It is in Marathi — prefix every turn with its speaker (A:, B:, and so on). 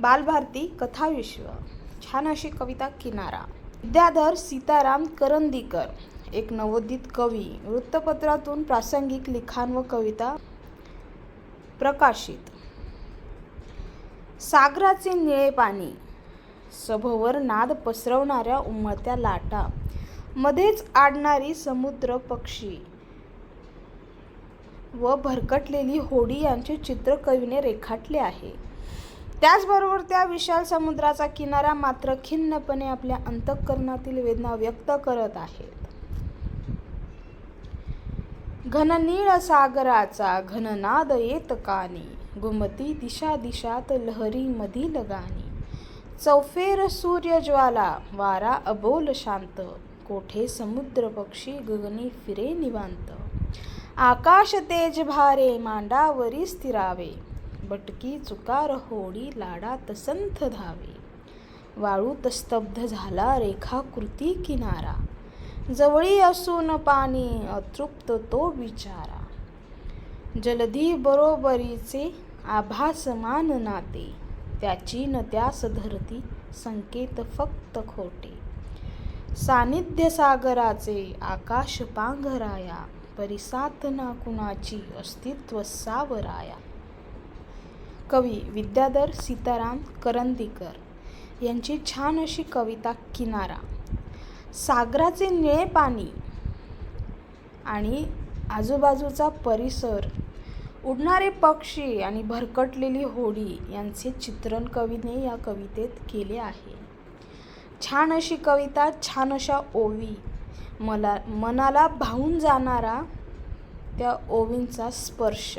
A: बालभारती कथाविश्व छान अशी कविता किनारा. विद्याधर सीताराम करंदीकर एक नवोदित कवी वृत्तपत्रातून प्रासंगिक लिखाण व कविता प्रकाशित. सागराचे निळे पाणी सभोवर नाद पसरवणाऱ्या उमळत्या लाटा मध्येच आडणारी समुद्र पक्षी व भरकटलेली होडी यांचे चित्र कवीने रेखाटले आहे. त्याचबरोबर त्या विशाल समुद्राचा किनारा मात्र खिन्नपणे आपल्या अंतःकरणातील वेदना व्यक्त करत आहेत. घननीळ सागराचा घननाद येत कानी घुमती दिशा दिशात लहरी मधील गाणी. चौफेर सूर्यज्वाला वारा अबोल शांत कोठे समुद्र पक्षी गगनी फिरे निवांत. आकाश तेज भारे मांडावरी स्थिरावे. बटकी चुकार होडी लाडात संथ धावे. वाळूत स्तब्ध झाला रेखाकृती किनारा. जवळी असून पाणी अतृप्त तो विचारा जलधी बरोबरीचे आभासमान नाते. त्याची न त्यास धरती संकेत फक्त खोटे. सानिध्य सागराचे आकाश पांघराया. परिसात ना कुणाची अस्तित्व सावराया. कवी विद्याधर सीताराम करंदीकर यांची छान अशी कविता किनारा. सागराचे निळे पाणी आणि आजूबाजूचा परिसर उडणारे पक्षी आणि भरकटलेली होडी यांचे चित्रण कवीने या कवितेत केले आहे. छान अशी कविता छान अशा ओवी मला मनाला भावून जाणारा त्या ओवींचा स्पर्श.